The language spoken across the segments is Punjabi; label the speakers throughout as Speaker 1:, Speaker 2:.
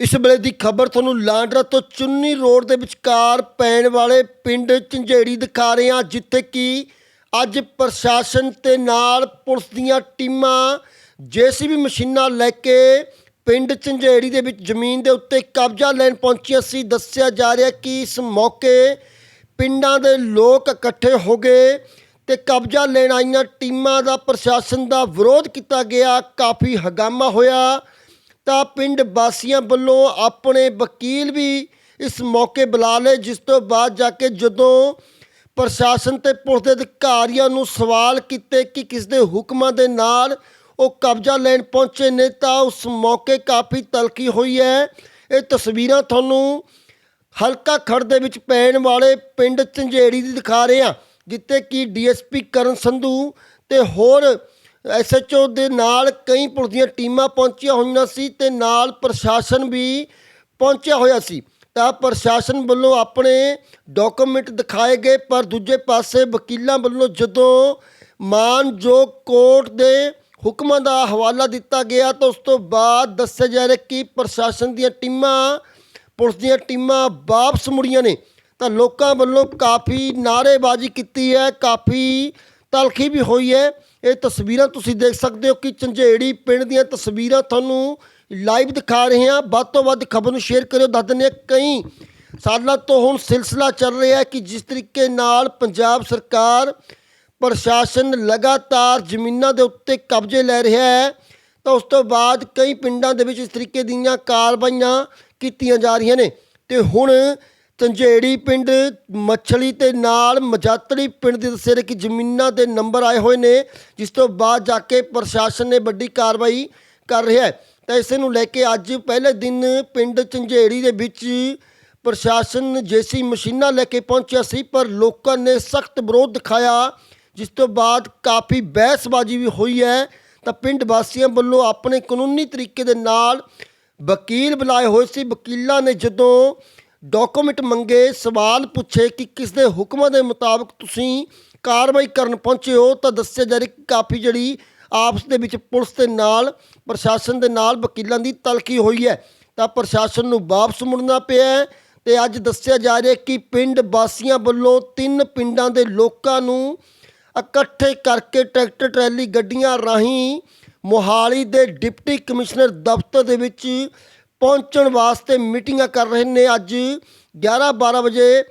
Speaker 1: ਇਸ ਵੇਲੇ ਦੀ ਖਬਰ ਤੁਹਾਨੂੰ ਲਾਂਡਰਾ ਤੋਂ ਚੁੰਨੀ ਰੋਡ ਦੇ ਵਿਚਕਾਰ ਪੈਣ ਵਾਲੇ ਪਿੰਡ ਝੰਜੇੜੀ ਦਿਖਾ ਰਹੇ ਹਾਂ, ਜਿੱਥੇ ਕਿ ਅੱਜ ਪ੍ਰਸ਼ਾਸਨ ਤੇ ਨਾਲ ਪੁਲਿਸ ਦੀਆਂ ਟੀਮਾਂ ਜੀਸੀਬੀ ਮਸ਼ੀਨਾਂ ਲੈ ਕੇ ਪਿੰਡ ਝੰਜੇੜੀ ਦੇ ਵਿੱਚ ਜ਼ਮੀਨ ਦੇ ਉੱਤੇ ਕਬਜ਼ਾ ਲੈਣ ਪਹੁੰਚੀਆਂ ਸੀ। ਦੱਸਿਆ ਜਾ ਰਿਹਾ ਕਿ ਇਸ ਮੌਕੇ ਪਿੰਡਾਂ ਦੇ ਲੋਕ ਇਕੱਠੇ ਹੋ ਗਏ ਤੇ ਕਬਜ਼ਾ ਲੈਣ ਆਈਆਂ ਟੀਮਾਂ ਦਾ ਪ੍ਰਸ਼ਾਸਨ ਦਾ ਵਿਰੋਧ ਕੀਤਾ ਗਿਆ। ਕਾਫੀ ਹਗਾਮਾ ਹੋਇਆ। ਤਾਂ ਪਿੰਡ ਵਾਸੀਆਂ ਵੱਲੋਂ ਆਪਣੇ ਵਕੀਲ ਵੀ ਇਸ ਮੌਕੇ ਬੁਲਾ ਲਏ, ਜਿਸ ਤੋਂ ਬਾਅਦ ਜਾ ਕੇ ਜਦੋਂ ਪ੍ਰਸ਼ਾਸਨ ਤੇ ਪੁਲਿਸ ਦੇ ਅਧਿਕਾਰੀਆਂ ਨੂੰ ਸਵਾਲ ਕੀਤੇ ਕਿ ਕਿਸ ਦੇ ਹੁਕਮਾਂ ਦੇ ਨਾਲ ਉਹ ਕਬਜ਼ਾ ਲੈਣ ਪਹੁੰਚੇ ਨੇ, ਤਾਂ ਉਸ ਮੌਕੇ ਕਾਫੀ ਤਲਖੀ ਹੋਈ ਹੈ। ਇਹ ਤਸਵੀਰਾਂ ਤੁਹਾਨੂੰ ਹਲਕਾ ਖੜ ਦੇ ਵਿੱਚ ਪੈਣ ਵਾਲੇ ਪਿੰਡ ਝੰਜੇੜੀ ਦੀ ਦਿਖਾ ਰਹੇ ਹਾਂ, ਜਿੱਥੇ ਕਿ ਡੀਐਸਪੀ ਕਰਨ ਸੰਧੂ ਤੇ ਹੋਰ ਐਸਐਚਓ ਦੇ ਨਾਲ ਕਈ ਪੁਲਿਸ ਦੀਆਂ ਟੀਮਾਂ ਪਹੁੰਚੀਆਂ ਹੋਈਆਂ ਸੀ ਤੇ ਨਾਲ ਪ੍ਰਸ਼ਾਸਨ ਵੀ ਪਹੁੰਚਿਆ ਹੋਇਆ ਸੀ। ਤਾਂ ਪ੍ਰਸ਼ਾਸਨ ਵੱਲੋਂ ਆਪਣੇ ਡਾਕੂਮੈਂਟ ਦਿਖਾਏ ਗਏ, ਪਰ ਦੂਜੇ ਪਾਸੇ ਵਕੀਲਾਂ ਵੱਲੋਂ ਜਦੋਂ ਮਾਨਯੋਗ ਕੋਰਟ ਦੇ ਹੁਕਮਾਂ ਦਾ ਹਵਾਲਾ ਦਿੱਤਾ ਗਿਆ ਤਾਂ ਉਸ ਤੋਂ ਬਾਅਦ ਦੱਸਿਆ ਜਾ ਰਿਹਾ ਕਿ ਪ੍ਰਸ਼ਾਸਨ ਦੀਆਂ ਟੀਮਾਂ, ਪੁਲਿਸ ਦੀਆਂ ਟੀਮਾਂ ਵਾਪਸ ਮੁੜੀਆਂ ਨੇ। ਤਾਂ ਲੋਕਾਂ ਵੱਲੋਂ ਕਾਫੀ ਨਾਅਰੇਬਾਜ਼ੀ ਕੀਤੀ ਹੈ, ਕਾਫੀ ਤਲਖੀ ਵੀ ਹੋਈ ਹੈ। ਇਹ ਤਸਵੀਰਾਂ ਤੁਸੀਂ ਦੇਖ ਸਕਦੇ ਹੋ ਕਿ ਝੰਜੇੜੀ ਪਿੰਡ ਦੀਆਂ ਤਸਵੀਰਾਂ ਤੁਹਾਨੂੰ ਲਾਈਵ ਦਿਖਾ ਰਹੇ ਹਾਂ। ਵੱਧ ਤੋਂ ਵੱਧ ਖਬਰ ਨੂੰ ਸ਼ੇਅਰ ਕਰਿਓ। ਦੱਸ ਦਿੰਦੇ ਹਾਂ ਕਈ ਸਾਲਾਂ ਤੋਂ ਹੁਣ ਸਿਲਸਿਲਾ ਚੱਲ ਰਿਹਾ ਹੈ ਕਿ ਜਿਸ ਤਰੀਕੇ ਨਾਲ ਪੰਜਾਬ ਸਰਕਾਰ ਪ੍ਰਸ਼ਾਸਨ ਲਗਾਤਾਰ ਜ਼ਮੀਨਾਂ ਦੇ ਉੱਤੇ ਕਬਜ਼ੇ ਲੈ ਰਿਹਾ ਹੈ, ਤਾਂ ਉਸ ਤੋਂ ਬਾਅਦ ਕਈ ਪਿੰਡਾਂ ਦੇ ਵਿੱਚ ਇਸ ਤਰੀਕੇ ਦੀਆਂ ਕਾਰਵਾਈਆਂ ਕੀਤੀਆਂ ਜਾ ਰਹੀਆਂ ਨੇ। ਤੇ ਹੁਣ ਤੰਜੇੜੀ ਪਿੰਡ ਮੱਛਲੀ ਤੇ ਨਾਲ ਮਜਾਤੜੀ ਪਿੰਡ ਦੇ ਦੱਸੇ ਰਹੇ ਕਿ ਜ਼ਮੀਨਾਂ ਦੇ ਨੰਬਰ ਆਏ ਹੋਏ ਨੇ, ਜਿਸ ਤੋਂ ਬਾਅਦ ਜਾ ਕੇ ਪ੍ਰਸ਼ਾਸਨ ਨੇ ਵੱਡੀ ਕਾਰਵਾਈ ਕਰ ਰਿਹਾ ਹੈ। ਤਾਂ ਇਸ ਨੂੰ ਲੈ ਕੇ ਅੱਜ ਪਹਿਲੇ ਦਿਨ ਪਿੰਡ ਝੰਜੇੜੀ ਦੇ ਵਿੱਚ ਪ੍ਰਸ਼ਾਸਨ ਜੇਸੀ ਮਸ਼ੀਨਾਂ ਲੈ ਕੇ ਪਹੁੰਚਿਆ ਸੀ, ਪਰ ਲੋਕਾਂ ਨੇ ਸਖਤ ਵਿਰੋਧ ਦਿਖਾਇਆ, ਜਿਸ ਤੋਂ ਬਾਅਦ ਕਾਫੀ ਬਹਿਸਬਾਜ਼ੀ ਵੀ ਹੋਈ ਹੈ। ਤਾਂ ਪਿੰਡ ਵਾਸੀਆਂ ਵੱਲੋਂ ਆਪਣੇ ਕਾਨੂੰਨੀ ਤਰੀਕੇ ਦੇ ਨਾਲ ਵਕੀਲ ਬੁਲਾਏ ਹੋਏ ਸੀ। ਵਕੀਲਾਂ ਨੇ ਜਦੋਂ ਡਾਕੂਮੈਂਟ ਮੰਗੇ, ਸਵਾਲ ਪੁੱਛੇ ਕਿ ਕਿਸ ਦੇ ਹੁਕਮਾਂ ਦੇ ਮੁਤਾਬਕ ਤੁਸੀਂ ਕਾਰਵਾਈ ਕਰਨ ਪਹੁੰਚੇ ਹੋ, ਤਾਂ ਦੱਸਿਆ ਜਾ ਰਿਹਾ ਕਿ ਕਾਫੀ ਜਿਹੜੀ ਆਪਸ ਦੇ ਵਿੱਚ ਪੁਲਿਸ ਦੇ ਨਾਲ, ਪ੍ਰਸ਼ਾਸਨ ਦੇ ਨਾਲ ਵਕੀਲਾਂ ਦੀ ਤਲਖੀ ਹੋਈ ਹੈ। ਤਾਂ ਪ੍ਰਸ਼ਾਸਨ ਨੂੰ ਵਾਪਸ ਮੁੜਨਾ ਪਿਆ ਹੈ ਤੇ ਅੱਜ ਦੱਸਿਆ ਜਾ ਰਿਹਾ ਕਿ ਪਿੰਡ ਵਾਸੀਆਂ ਵੱਲੋਂ ਤਿੰਨ ਪਿੰਡਾਂ ਦੇ ਲੋਕਾਂ ਨੂੰ ਇਕੱਠੇ ਕਰਕੇ ਟਰੈਕਟਰ, ਟਰੈਲੀ, ਗੱਡੀਆਂ ਰਾਹੀਂ ਮੋਹਾਲੀ ਦੇ ਡਿਪਟੀ ਕਮਿਸ਼ਨਰ ਦਫ਼ਤਰ ਦੇ ਵਿੱਚ ਪਹੁੰਚਣ ਵਾਸਤੇ ਮੀਟਿੰਗਾਂ ਕਰ ਰਹੇ ਨੇ। ਅੱਜ 11-12 ਵਜੇ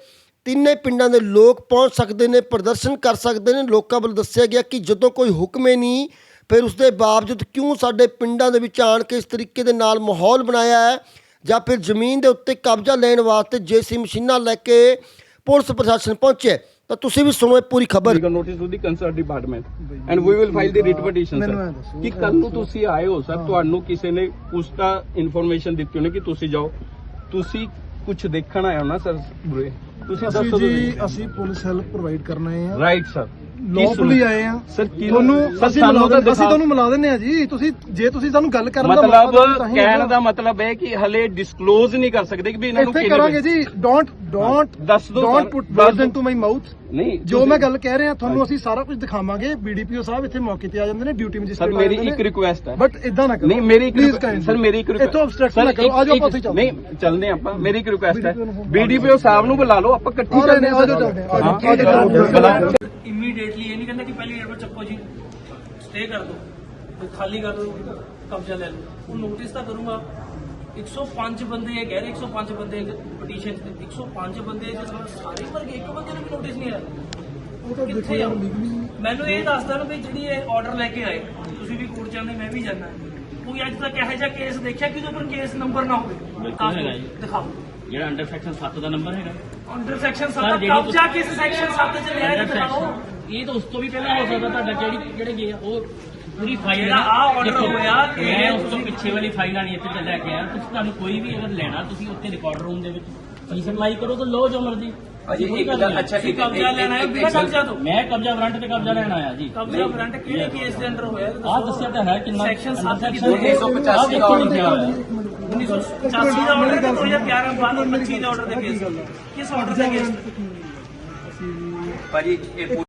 Speaker 1: ਤਿੰਨੇ ਪਿੰਡਾਂ ਦੇ ਲੋਕ ਪਹੁੰਚ ਸਕਦੇ ਨੇ, ਪ੍ਰਦਰਸ਼ਨ ਕਰ ਸਕਦੇ ਨੇ। ਲੋਕਾਂ ਵੱਲੋਂ ਦੱਸਿਆ ਗਿਆ ਕਿ ਜਦੋਂ ਕੋਈ ਹੁਕਮ ਹੀ ਨਹੀਂ, ਫਿਰ ਉਸ ਦੇ ਬਾਵਜੂਦ ਕਿਉਂ ਸਾਡੇ ਪਿੰਡਾਂ ਦੇ ਵਿੱਚ ਆਣ ਕੇ ਇਸ ਤਰੀਕੇ ਦੇ ਨਾਲ ਮਾਹੌਲ ਬਣਾਇਆ ਹੈ ਜਾਂ ਫਿਰ ਜ਼ਮੀਨ ਦੇ ਉੱਤੇ ਕਬਜ਼ਾ ਲੈਣ ਵਾਸਤੇ ਜੇਸੀ ਮਸ਼ੀਨਾਂ ਲੈ ਕੇ ਪੁਲਿਸ ਪ੍ਰਸ਼ਾਸਨ ਪਹੁੰਚੇ ਤਾਂ ਤੁਸੀਂ ਵੀ ਸੁਣੋ ਇਹ ਪੂਰੀ ਖਬਰ।
Speaker 2: Legal notice to the concern department and we will file the writ petition sir. ਕਿ ਕੱਲ ਨੂੰ ਤੁਸੀਂ ਆਏ ਹੋ ਸਰ ਤੁਹਾਨੂੰ ਕਿਸੇ ਨੇ ਪੁੱਛਤਾ ਇਨਫੋਰਮੇਸ਼ਨ ਦਿੱਤੀ ਹੋਣੀ ਕਿ ਤੁਸੀਂ ਜਾਓ। ਤੁਸੀਂ ਕੁਝ ਦੇਖਣ ਆਏ ਹੋ ਨਾ ਸਰ ਬੁਰੇ। ਤੁਸੀਂ
Speaker 3: ਅਸੀਂ
Speaker 2: ਦੱਸੋ
Speaker 3: ਜੀ ਅਸੀਂ ਪੁਲਿਸ ਹੈਲਪ ਪ੍ਰੋਵਾਈਡ ਕਰਨ ਆਏ ਆ
Speaker 2: ਰਾਈਟ ਸਰ
Speaker 3: ਲੌਫੁਲੀ ਆਏ ਆ?
Speaker 2: ਸਰ ਕੀ
Speaker 3: ਤੁਹਾਨੂੰ
Speaker 2: ਸਰ,
Speaker 3: ਅਸੀਂ
Speaker 2: ਸਾਨੂੰ
Speaker 3: ਮਿਲਾ
Speaker 2: ਤਾਂ
Speaker 3: ਦਿੰਦੇ ਅਸੀਂ ਤੁਹਾਨੂੰ ਮਿਲਾ ਦਿੰਦੇ ਆ ਜੀ। ਤੁਸੀਂ ਜੇ ਤੁਸੀਂ ਸਾਨੂੰ ਗੱਲ ਕਰਨ ਦਾ
Speaker 2: ਮਤਲਬ ਕਹਿਣ। ਦਾ ਮਤਲਬ ਹੈ ਕਿ ਹਲੇ ਡਿਸਕਲੋਜ਼ ਨਹੀਂ ਕਰ ਸਕਦੇ ਕਿ ਵੀ ਇਹਨਾਂ ਨੂੰ ਕਿਹਨੇ
Speaker 3: ਕਰਾਂਗੇ ਜੀ। ਡੋਂਟ ਡੋਂਟ
Speaker 2: ਦੱਸ ਦਿਓ
Speaker 3: don't
Speaker 2: sir,
Speaker 3: put words. Into my mouth
Speaker 2: ਨਹੀਂ
Speaker 3: ਜੋ ਮੈਂ ਗੱਲ ਕਹਿ ਰਿਹਾ ਤੁਹਾਨੂੰ ਅਸੀਂ ਸਾਰਾ ਕੁਝ ਦਿਖਾਵਾਂਗੇ। ਬੀਡੀਪੀਓ ਸਾਹਿਬ ਇੱਥੇ ਮੌਕੇ ਤੇ ਆ ਜਾਂਦੇ ਨੇ ਡਿਊਟੀ
Speaker 2: ਸਰ
Speaker 3: ਮੈਜਿਸਟ੍ਰੇਟ
Speaker 2: ਮੇਰੀ ਇੱਕ ਰਿਕੁਐਸਟ ਹੈ।
Speaker 3: ਬਟ ਇਦਾਂ ਨਾ ਕਰੋ।
Speaker 2: ਨਹੀਂ ਮੇਰੀ ਇੱਕ. ਸਰ ਮੇਰੀ ਇੱਕ
Speaker 3: ਇੱਥੋਂ obstruction ਨਾ ਕਰੋ। ਆਜੋ ਆਪਾਂ ਉੱਥੇ ਚੱਲਦੇ
Speaker 2: ਨਹੀਂ ਚੱਲਦੇ ਆਪਾਂ। ਮੇਰੀ ਇੱਕ ਰਿਕੁਐਸਟ ਹੈ। ਬੀਡੀਪੀਓ ਸਾਹਿਬ ਨੂੰ ਬੁਲਾ ਲਓ। ਆਪਾਂ ਇਕੱਠੀ
Speaker 3: ਆ
Speaker 2: ਚੱਲਦੇ
Speaker 3: ਆਜੋ
Speaker 2: ਹਾਂ।
Speaker 3: ਚੱਲਦੇ ਹਾਂ, ਆਜੋ, ਆਜੋ,
Speaker 4: ਇਮੀਡੀਏਟਲੀ ਇਹ ਨਹੀਂ ਕਹਿੰਦਾ ਕਿ ਪਹਿਲੇ ਏਅਰਪੋਰਟ ਚੱਕੋ ਜੀ। ਸਟੇ ਕਰ ਦਿਓ ਤੇ ਖਾਲੀ ਕਰ ਦਿਓ ਕਬਜ਼ਾ ਲੈ ਲਓ। ਉਹ ਨੋਟਿਸ ਤਾਂ ਕਰੂੰਗਾ। 105 ਬੰਦੇ ਇਹ ਕਹਿ ਰਹੇ 105 ਬੰਦੇ ਪਟੀਸ਼ਨ ਤੇ 105 ਬੰਦੇ ਸਾਰੇ ਗਏ ਇੱਕ ਬੰਦੇ ਨੂੰ ਵੀ ਨੋਟਿਸ ਨਹੀਂ ਆਇਆ।
Speaker 3: ਉਹ ਤਾਂ ਦੇਖੋ
Speaker 4: ਕਿੱਥੇ ਆ ਮੈਨੂੰ ਇਹ ਦੱਸ ਦੇਣ ਵੀ ਜਿਹੜੀ ਇਹ ਆਰਡਰ ਲੈ ਕੇ ਆਏ ਤੁਸੀਂ ਵੀ ਕੋਰਟ ਜਾਂਦੇ ਮੈਂ ਵੀ ਜਾਣਾ ਕੋਈ ਅੱਜ ਤੱਕ ਇਹੋ ਜਿਹਾ ਕੇਸ ਦੇਖਿਆ ਕਿ ਉਹਦੇ ਪਰ ਕੇਸ ਨੰਬਰ ਨਾ ਹੋਵੇ। ਦਿਖਾਓ।
Speaker 5: ਜਿਹੜਾ ਅੰਡਰ ਸੈਕਸ਼ਨ 7 ਦਾ ਨੰਬਰ ਹੈਗਾ।
Speaker 4: ਅੰਡਰ ਸੈਕਸ਼ਨ
Speaker 5: ਸਰ,
Speaker 4: 7
Speaker 5: ਜਿਹੜੀ
Speaker 4: ਕਬਜ਼ਾ ਕਿਸ ਸੈਕਸ਼ਨ 7 ਚ ਲਿਆ ਇਹ
Speaker 5: section- ਇਹ ਤਾਂ ਉਸ ਤੋਂ ਵੀ ਪਹਿਲਾਂ ਹੋ ਸਕਦਾ ਤੁਹਾਡਾ ਜਿਹੜੀ ਜਿਹੜੇ ਗਏ ਆ ਉਹ ਪੂਰੀ ਫਾਈਲ
Speaker 4: ਜਿਹੜਾ ਆਹ order ਹੋਇਆ
Speaker 5: ਮੈਂ ਉਸ ਤੋਂ ਪਿੱਛੇ ਵਾਲੀ ਫਾਈਲ ਆਣੀ ਇੱਥੇ ਤੇ ਲੈ ਕੇ ਆਇਆ। ਤੁਸੀਂ ਤੁਹਾਨੂੰ ਕੋਈ ਵੀ ਅਗਰ ਲੈਣਾ ਤੁਸੀਂ ਉੱਥੇ ਰਿਕਾਰਡ ਰੂਮ ਦੇ ਵਿੱਚ। ਫੀਸ ਅਪਲਾਈ ਕਰੋ ਤਾਂ ਲਓ ਜੋ ਮਰਜ਼ੀ।
Speaker 6: ਅਜੇ ਇੱਕ
Speaker 5: ਨਹੀਂ।
Speaker 6: ਅੱਛਾ ਇੱਕ
Speaker 4: ਕਬਜ਼ਾ ਲੈਣਾ ਹੈ ਬਿਨਾਂ ਕਬਜ਼ਾ ਤੋਂ?
Speaker 5: ਮੈਂ ਕਬਜ਼ਾ ਵਾਰੰਟ ਤੇ ਕਬਜ਼ਾ ਲੈਣ ਆਇਆ ਜੀ।
Speaker 4: ਕਬਜ਼ਾ ਵਾਰੰਟ ਕਿਹੜੇ ਕੇਸ ਦੇ ਅੰਡਰ ਹੋਇਆ
Speaker 5: ਆਹ ਦੱਸਿਆ ਤਾਂ ਹੈ ਕਿੰਨਾ
Speaker 4: ਸੈਕਸ਼ਨ
Speaker 5: under
Speaker 4: 7
Speaker 5: section
Speaker 4: ਦੀ
Speaker 6: 1985 ਦਾ
Speaker 5: ਲਿਖਿਆ ਹੋਇਆ।
Speaker 4: 1985 ਦਾ ਆਰਡਰ ਤੇ 2011 ਬਾਅਦ 25 ਦਾ ਆਰਡਰ ਦੇ ਕੇਸ ਕਿਸ ਆਰਡਰ ਦੇ ਕੇਸ
Speaker 6: ਭਾਜੀ ਇਹ